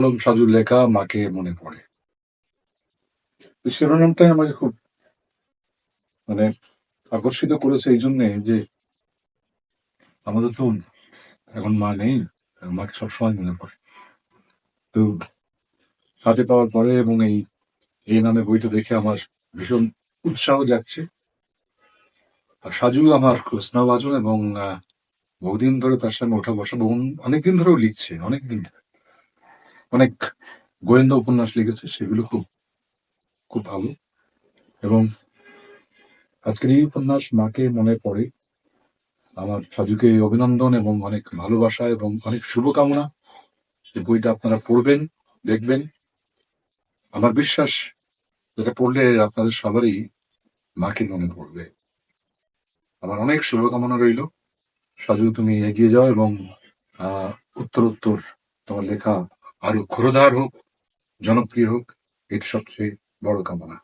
আলম সাজুর লেখা মাকে মনে পড়ে। শিরোনামটাই আমাকে খুব মানে আকর্ষিত করেছে এই জন্যে যে আমাদের তো এখন মা নেই মাকে সবসময় মনে পড়ে। তো হাতে পাওয়ার পরে এবং এই এই নামে বইটা দেখে আমার ভীষণ উৎসাহ যাচ্ছে। আর সাজু আমার স্নেহভাজন এবং বহুদিন ধরে তার সঙ্গে ওঠা বসা বহু, অনেকদিন ধরেও লিখছে, অনেকদিন ধরে। অনেক গোয়েন্দা উপন্যাস লিখেছে সেগুলো খুব খুব ভালো। এবং আজকের এই উপন্যাস মাকে মনে পড়ে। আমার সাজুকে অভিনন্দন এবং অনেক ভালোবাসা এবং অনেক শুভকামনা যে বইটা আপনারা পড়বেন দেখবেন। আমার বিশ্বাস যেটা পড়লে আপনাদের সবারই মাকে মনে পড়বে। আমার অনেক শুভকামনা রইল। সাজু তুমি এগিয়ে যাও এবং আহ, উত্তর উত্তর তোমার লেখা আরও ক্ষুরধার হোক জনপ্রিয় হোক এটি সবচেয়ে বড় কামনা।